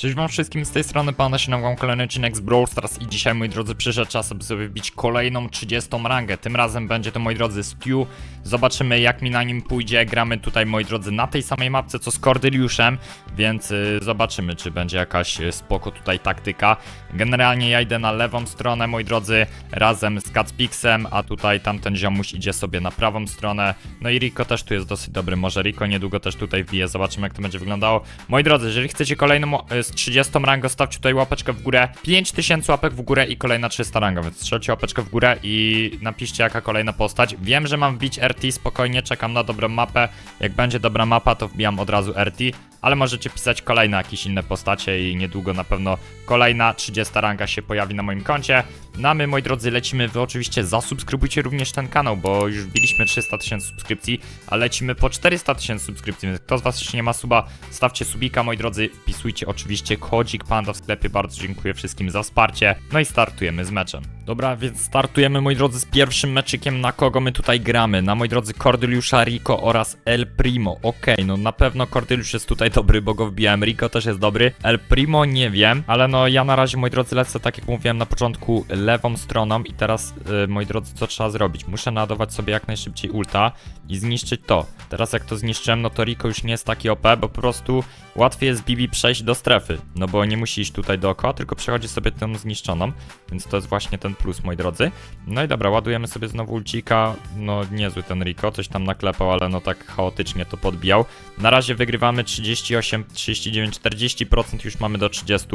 Cześć wam wszystkim, z tej strony Pana się nagrał kolejny odcinek z Brawl Stars i dzisiaj, moi drodzy, przyszedł czas, aby sobie wbić kolejną 30 rangę. Tym razem będzie to, moi drodzy, Stew. Zobaczymy, jak mi na nim pójdzie. Gramy tutaj, moi drodzy, na tej samej mapce, co z Cordyliuszem, więc y, zobaczymy, czy będzie jakaś y, spoko tutaj taktyka. Generalnie ja idę na lewą stronę, moi drodzy, razem z Catspixem, a tutaj tamten ziomuś idzie sobie na prawą stronę. No i Rico też tu jest dosyć dobry, może Rico niedługo też tutaj wbije, zobaczymy, jak to będzie wyglądało. Moi drodzy, jeżeli chcecie kolejną y, z 30 rangą, stawcie tutaj łapeczkę w górę. 5000 łapek w górę i kolejna 300 ranga, więc strzelcie łapeczkę w górę i napiszcie jaka kolejna postać. Wiem, że mam wbić RT, spokojnie, czekam na dobrą mapę. Jak będzie dobra mapa, to wbijam od razu RT, ale możecie pisać kolejne jakieś inne postacie i niedługo na pewno kolejna 30 ranga się pojawi na moim koncie. No a my, moi drodzy, lecimy. Wy oczywiście zasubskrybujcie również ten kanał, bo już wbiliśmy 300 tysięcy subskrypcji, a lecimy po 400 tysięcy subskrypcji, więc kto z was jeszcze nie ma suba, stawcie subika, moi drodzy, wpisujcie oczywiście kodzik Panda w sklepie, bardzo dziękuję wszystkim za wsparcie, no i startujemy z meczem. Dobra, więc startujemy, moi drodzy, z pierwszym meczykiem, na kogo my tutaj gramy, na, moi drodzy, Cordyliusza, Rico oraz El Primo, okej, no na pewno Cordyliusz jest tutaj dobry, bo go wbijałem, Rico też jest dobry, El Primo nie wiem, ale no ja na razie, moi drodzy, lecę, tak jak mówiłem na początku, lewą stroną i teraz, y, moi drodzy, co trzeba zrobić? Muszę naładować sobie jak najszybciej ulta i zniszczyć to. Teraz jak to zniszczyłem, no to Rico już nie jest taki OP, bo po prostu łatwiej jest Bibi przejść do strefy, no bo nie musi iść tutaj dookoła, tylko przechodzi sobie tą zniszczoną, więc to jest właśnie ten plus, moi drodzy. No i dobra, ładujemy sobie znowu ulcika, no niezły ten Rico, coś tam naklepał, ale no tak chaotycznie to podbijał. Na razie wygrywamy 38, 39, 40% już mamy do 30,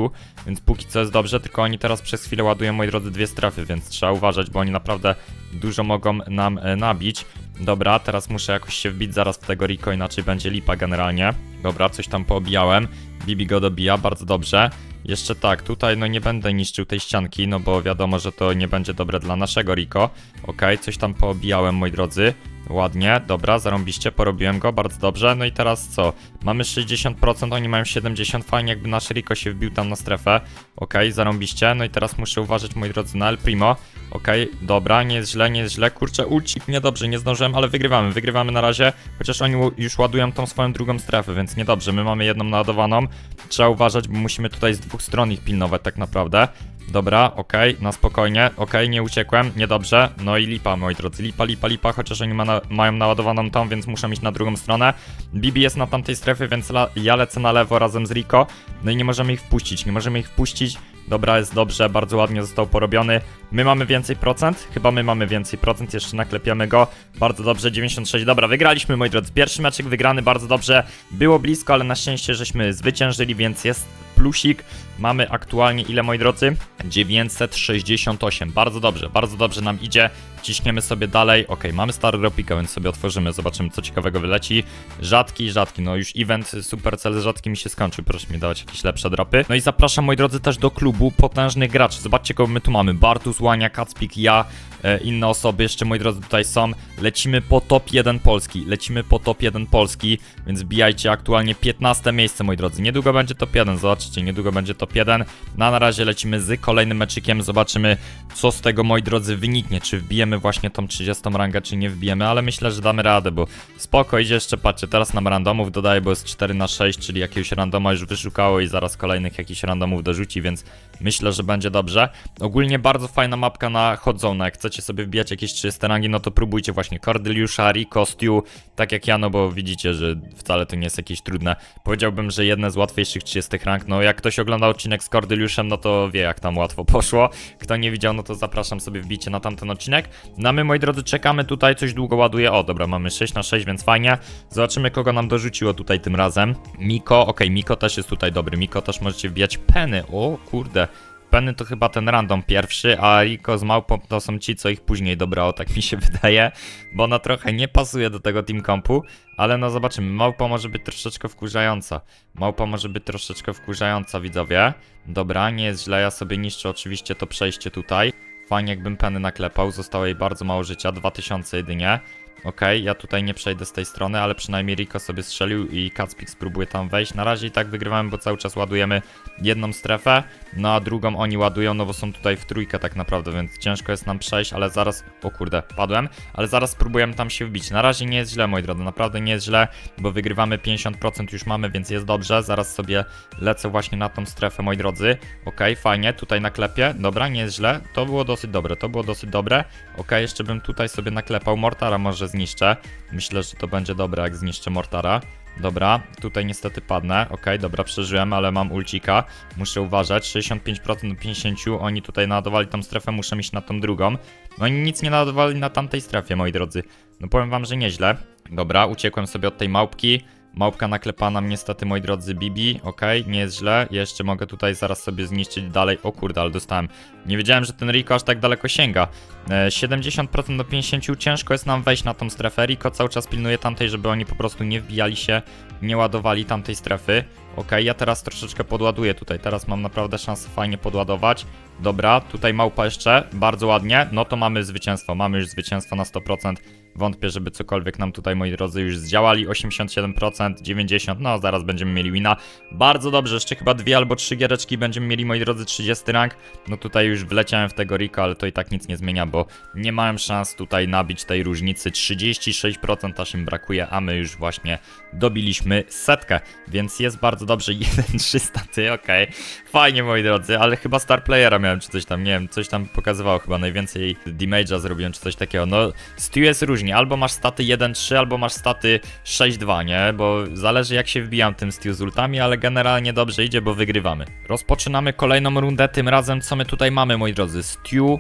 więc póki co jest dobrze, tylko oni teraz przez chwilę ładują, moi drodzy, dwie strefy, więc trzeba uważać, bo oni naprawdę dużo mogą nam e, nabić. Dobra, teraz muszę jakoś się wbić zaraz w tego Rico, inaczej będzie lipa generalnie. Dobra, coś tam poobijałem. Bibi go dobija, bardzo dobrze. Jeszcze tak, tutaj no nie będę niszczył tej ścianki, no bo wiadomo, że to nie będzie dobre dla naszego Rico. Okej, coś tam poobijałem, moi drodzy. Ładnie, dobra, zarąbiście, porobiłem go, bardzo dobrze. No i teraz co? Mamy 60%, oni mają 70%, fajnie jakby nasz Rico się wbił tam na strefę. Okej, zarąbiście, no i teraz muszę uważać, moi drodzy, na El Primo. Okej, dobra, nie jest źle, nie jest źle. Kurczę, ulcik, niedobrze, nie zdążyłem, ale wygrywamy, wygrywamy na razie. Chociaż oni już ładują tą swoją drugą strefę, więc niedobrze. My mamy jedną naładowaną. Trzeba uważać, bo musimy tutaj z dwóch stron ich pilnować tak naprawdę. Dobra, okej, na spokojnie, okej, nie uciekłem, niedobrze, no i lipa, moi drodzy, lipa, lipa, lipa, chociaż oni ma na, mają naładowaną tą, więc muszę iść na drugą stronę. Bibi jest na tamtej strefie, więc la, ja lecę na lewo razem z Rico, no i nie możemy ich wpuścić, nie możemy ich wpuścić, dobra, jest dobrze, bardzo ładnie został porobiony. My mamy więcej procent, chyba my mamy więcej procent, jeszcze naklepiamy go, bardzo dobrze, 96, dobra, wygraliśmy, moi drodzy, pierwszy meczek wygrany, bardzo dobrze, było blisko, ale na szczęście żeśmy zwyciężyli, więc jest plusik. Mamy aktualnie ile, moi drodzy? 968. Bardzo dobrze, bardzo dobrze nam idzie. Ciśniemy sobie dalej. Ok, mamy stary dropika, więc sobie otworzymy, zobaczymy co ciekawego wyleci. Rzadki, rzadki. No już event Supercell z rzadkimi się skończył. Proszę mi dawać jakieś lepsze dropy. No i zapraszam, moi drodzy, też do klubu potężnych graczy. Zobaczcie, kogo my tu mamy. Bartus, Łania, Kacpik, ja, e, inne osoby jeszcze, moi drodzy, tutaj są. Lecimy po top 1 Polski. Lecimy po top 1 Polski, więc bijajcie aktualnie 15 miejsce, moi drodzy. Niedługo będzie top 1, zobaczycie, niedługo będzie top 1. No, na razie lecimy z kolejnym meczykiem. Zobaczymy, co z tego, moi drodzy, wyniknie. Czy wbijemy właśnie tą 30 rangę, czy nie wbijemy, ale myślę, że damy radę, bo spoko, idzie jeszcze, patrzcie, teraz nam randomów dodaje, bo jest 4 na 6, czyli jakiegoś randoma już wyszukało i zaraz kolejnych jakichś randomów dorzuci, więc myślę, że będzie dobrze. Ogólnie bardzo fajna mapka na hot zone, jak chcecie sobie wbijać jakieś 30 rangi, no to próbujcie właśnie Cordyliusza, Rico, Stew, tak jak ja, no bo widzicie, że wcale to nie jest jakieś trudne. Powiedziałbym, że jedne z łatwiejszych 30 rank, no jak ktoś ogląda odcinek z Cordyliuszem, no to wie jak tam łatwo poszło. Kto nie widział, no to zapraszam sobie wbicie na tamten odcinek. No a my, moi drodzy, czekamy tutaj, coś długo ładuje. O, dobra, mamy 6 na 6, więc fajnie. Zobaczymy, kogo nam dorzuciło tutaj tym razem. Miko, okej, Miko też jest tutaj dobry. Miko też możecie wbijać peny. O, kurde. Penny to chyba ten random pierwszy, a Rico z Małpą to są ci, co ich później dobrało, tak mi się wydaje, bo ona trochę nie pasuje do tego team compu, ale no zobaczymy. Małpa może być troszeczkę wkurzająca. Małpa może być troszeczkę wkurzająca, widzowie. Dobra, nie jest źle, ja sobie niszczę oczywiście to przejście tutaj. Fajnie jakbym Penny naklepał, zostało jej bardzo mało życia, 2000 jedynie. Okej, ja tutaj nie przejdę z tej strony, ale przynajmniej Rico sobie strzelił i Kacpik spróbuje tam wejść. Na razie i tak wygrywamy, bo cały czas ładujemy jedną strefę, no a drugą oni ładują, no bo są tutaj w trójkę tak naprawdę, więc ciężko jest nam przejść, ale zaraz, o kurde, padłem, ale zaraz spróbujemy tam się wbić. Na razie nie jest źle, moi drodzy, naprawdę nie jest źle, bo wygrywamy 50% już mamy, więc jest dobrze. Zaraz sobie lecę właśnie na tą strefę, moi drodzy. Okej, fajnie, tutaj naklepię, dobra, nie jest źle, to było dosyć dobre, to było dosyć dobre. Okej, jeszcze bym tutaj sobie naklepał, Mortara może zniszczę. Myślę, że to będzie dobre, jak zniszczę Mortara. Dobra, tutaj niestety padnę. Okej, dobra, przeżyłem, ale mam ulcika. Muszę uważać. 65% do 50. Oni tutaj naładowali tą strefę, muszę iść na tą drugą. No oni nic nie naładowali na tamtej strefie, moi drodzy. No powiem wam, że nieźle. Dobra, uciekłem sobie od tej małpki. Małpka naklepała nam niestety, moi drodzy, Bibi. Okej, nie jest źle. Jeszcze mogę tutaj zaraz sobie zniszczyć dalej. O kurde, ale dostałem. Nie wiedziałem, że ten Rico aż tak daleko sięga. E, 70% do 50. Ciężko jest nam wejść na tą strefę. Rico cały czas pilnuje tamtej, żeby oni po prostu nie wbijali się, nie ładowali tamtej strefy. Okej, ja teraz troszeczkę podładuję tutaj. Teraz mam naprawdę szansę fajnie podładować. Dobra, tutaj małpa jeszcze. Bardzo ładnie. No to mamy zwycięstwo. Mamy już zwycięstwo na 100%. Wątpię, żeby cokolwiek nam tutaj, moi drodzy, już zdziałali. 87%, 90%, no zaraz będziemy mieli wina. Bardzo dobrze, jeszcze chyba dwie albo trzy giereczki będziemy mieli, moi drodzy, 30 rank. No tutaj już wleciałem w tego Rico, ale to i tak nic nie zmienia, bo nie miałem szans tutaj nabić tej różnicy. 36% aż im brakuje, a my już właśnie dobiliśmy setkę, więc jest bardzo dobrze. 1-3 staty, okej. Fajnie, moi drodzy, ale chyba star playera miałem, czy coś tam, nie wiem, coś tam pokazywało chyba najwięcej damage'a zrobiłem, czy coś takiego. No, Stu jest różnie, albo masz staty 1-3, albo masz staty 6-2, nie? Bo zależy jak się wbijam tym Stu z ultami, ale generalnie dobrze idzie, bo wygrywamy. Rozpoczynamy kolejną rundę, tym razem co my tutaj mamy, moi drodzy? Stu,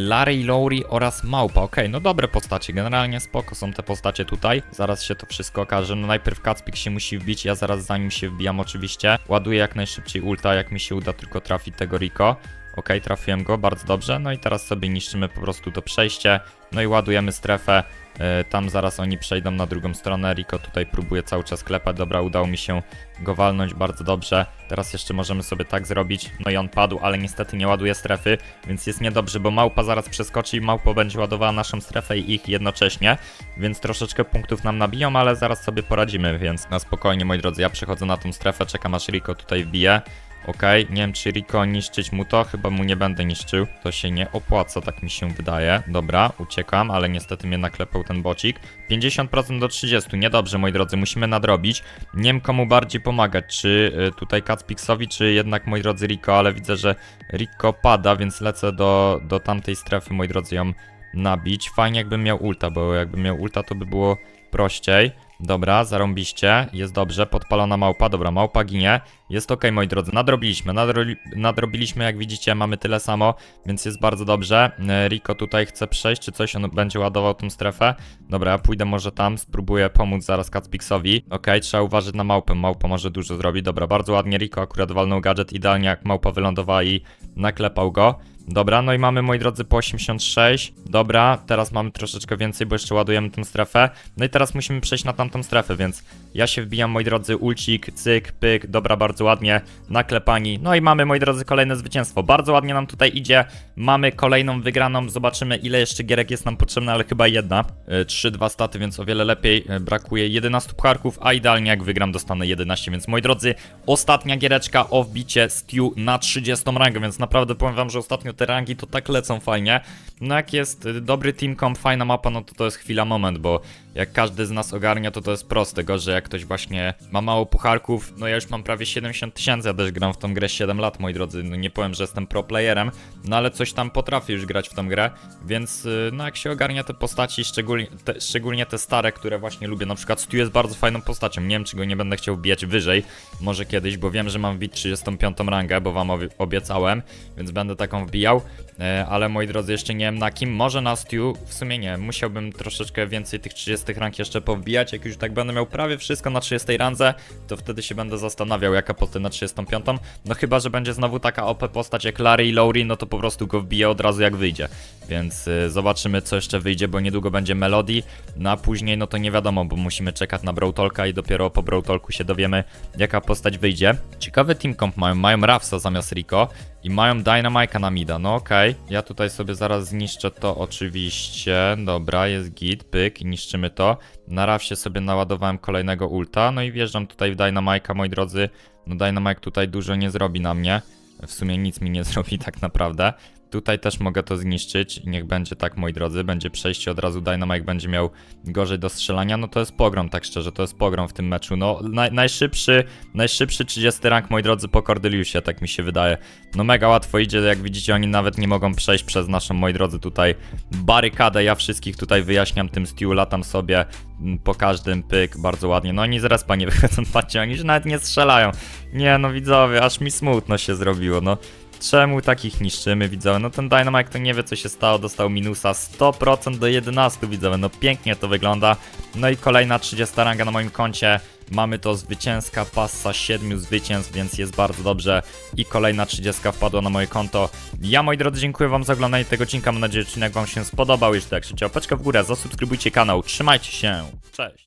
Larry, Lowry oraz Małpa. Okej, no dobre postacie, generalnie spoko są te postacie tutaj. Zaraz się to wszystko okaże. No najpierw Kacpik się musi wbić, ja zaraz za nim się wbijam oczywiście. Ładuję jak najszybciej ulta, jak mi się uda tylko trafić tego Rico. Okej, trafiłem go, bardzo dobrze. No i teraz sobie niszczymy po prostu to przejście. No i ładujemy strefę. E, Tam zaraz oni przejdą na drugą stronę. Rico tutaj próbuje cały czas klepać. Dobra, udało mi się go walnąć bardzo dobrze. Teraz jeszcze możemy sobie tak zrobić. No i on padł, ale niestety nie ładuje strefy, więc jest niedobrze, bo małpa zaraz przeskoczy i małpa będzie ładowała naszą strefę i ich jednocześnie. Więc troszeczkę punktów nam nabiją, ale zaraz sobie poradzimy, więc na spokojnie, moi drodzy. Ja przechodzę na tą strefę, czekam aż Rico tutaj wbije. Okej, nie wiem czy Rico niszczyć mu to, chyba mu nie będę niszczył. To się nie opłaca, tak mi się wydaje. Dobra, uciekam, ale niestety mnie naklepał ten bocik. 50% do 30, niedobrze moi drodzy, musimy nadrobić. Nie wiem komu bardziej pomagać, czy y, tutaj Kacpixowi, czy jednak moi drodzy Rico, ale widzę, że Rico pada, więc lecę do, do tamtej strefy, moi drodzy, ją nabić. Fajnie jakbym miał ulta, bo jakbym miał ulta to by było prościej. Dobra, zarąbiście, jest dobrze, podpalona małpa, dobra, małpa ginie, jest ok, moi drodzy, nadrobiliśmy, nadro nadrobiliśmy, jak widzicie, mamy tyle samo, więc jest bardzo dobrze, E, Rico tutaj chce przejść, czy coś, on będzie ładował tą strefę, dobra, ja pójdę może tam, spróbuję pomóc zaraz Kacpixowi, ok, trzeba uważać na małpę, małpa może dużo zrobić, dobra, bardzo ładnie Rico akurat walnął gadżet, idealnie jak małpa wylądowała i naklepał go, Dobra, no i mamy, moi drodzy, po 86. Dobra, teraz mamy troszeczkę więcej, bo jeszcze ładujemy tę strefę. No i teraz musimy przejść na tamtą strefę, więc ja się wbijam, moi drodzy, ulcik, cyk, pyk, dobra, bardzo ładnie, naklepani. No i mamy, moi drodzy, kolejne zwycięstwo. Bardzo ładnie nam tutaj idzie. Mamy kolejną wygraną, zobaczymy ile jeszcze gierek jest nam potrzebne, ale chyba jedna. 3-2 staty, więc o wiele lepiej. E, Brakuje 11 pucharków, a idealnie jak wygram dostanę 11, więc moi drodzy, ostatnia giereczka o wbicie Stew na 30 rangę, więc naprawdę powiem wam, że ostatnio te rangi to tak lecą fajnie. No jak jest y, dobry team comp, fajna mapa, no to to jest chwila moment, bo jak każdy z nas ogarnia, to to jest proste. Gorzej jak ktoś właśnie ma mało pucharków, no ja już mam prawie 70 tysięcy, ja też gram w tą grę 7 lat, moi drodzy. No nie powiem, że jestem pro playerem, no ale coś tam potrafię już grać w tą grę, więc y, no jak się ogarnia te postaci, szczególnie te, szczególnie te stare, które właśnie lubię, na przykład Stu jest bardzo fajną postacią, nie wiem czy go nie będę chciał bijać wyżej, może kiedyś, bo wiem, że mam wbić 35 rangę, bo wam obie- obiecałem, więc będę taką wbijał, e, ale moi drodzy, jeszcze nie wiem na kim, może na Stu, w sumie nie, musiałbym troszeczkę więcej tych 30 tych rank jeszcze powbijać. Jak już tak będę miał prawie wszystko na 30 randze, to wtedy się będę zastanawiał, jaka postać na 35. No chyba, że będzie znowu taka OP postać jak Larry i Lowry, no to po prostu go wbiję od razu jak wyjdzie. Więc y, zobaczymy, co jeszcze wyjdzie, bo niedługo będzie Melody. No a później, no to nie wiadomo, bo musimy czekać na Brawl Talka i dopiero po Brawl Talku się dowiemy, jaka postać wyjdzie. Ciekawy team comp mają. Mają Rafsa zamiast Rico i mają Dynamike'a na mida. No okej, ja tutaj sobie zaraz zniszczę to oczywiście. Dobra, jest git, pyk i niszczymy to. Na Rafsie sobie naładowałem kolejnego ulta, no i wjeżdżam tutaj w Dynamike'a, moi drodzy. No Dynamike tutaj dużo nie zrobi na mnie. W sumie nic mi nie zrobi tak naprawdę. Tutaj też mogę to zniszczyć niech będzie tak, moi drodzy, będzie przejście od razu, Dynamite będzie miał gorzej do strzelania, no to jest pogrom, tak szczerze, to jest pogrom w tym meczu, no naj, najszybszy, najszybszy 30 rank, moi drodzy, po Cordeliusie, tak mi się wydaje, no mega łatwo idzie, jak widzicie, oni nawet nie mogą przejść przez naszą, moi drodzy, tutaj barykadę, ja wszystkich tutaj wyjaśniam tym Stew, latam sobie po każdym pyk, bardzo ładnie, no oni z respa nie wychodzą, patrzcie, oni już nawet nie strzelają, nie no widzowie, aż mi smutno się zrobiło, no Czemu takich niszczymy, widzowie? No ten Dynamite to nie wie co się stało, dostał minusa 100% do 11, widzowie, no pięknie to wygląda. No i kolejna 30 ranga na moim koncie. Mamy to zwycięska passa 7 zwycięstw, więc jest bardzo dobrze. I kolejna 30 wpadła na moje konto. Ja, moi drodzy, dziękuję wam za oglądanie tego odcinka. Mam nadzieję, że odcinek wam się spodobał. Jeśli tak, krzyczcie łapeczkę w górę, zasubskrybujcie kanał. Trzymajcie się. Cześć.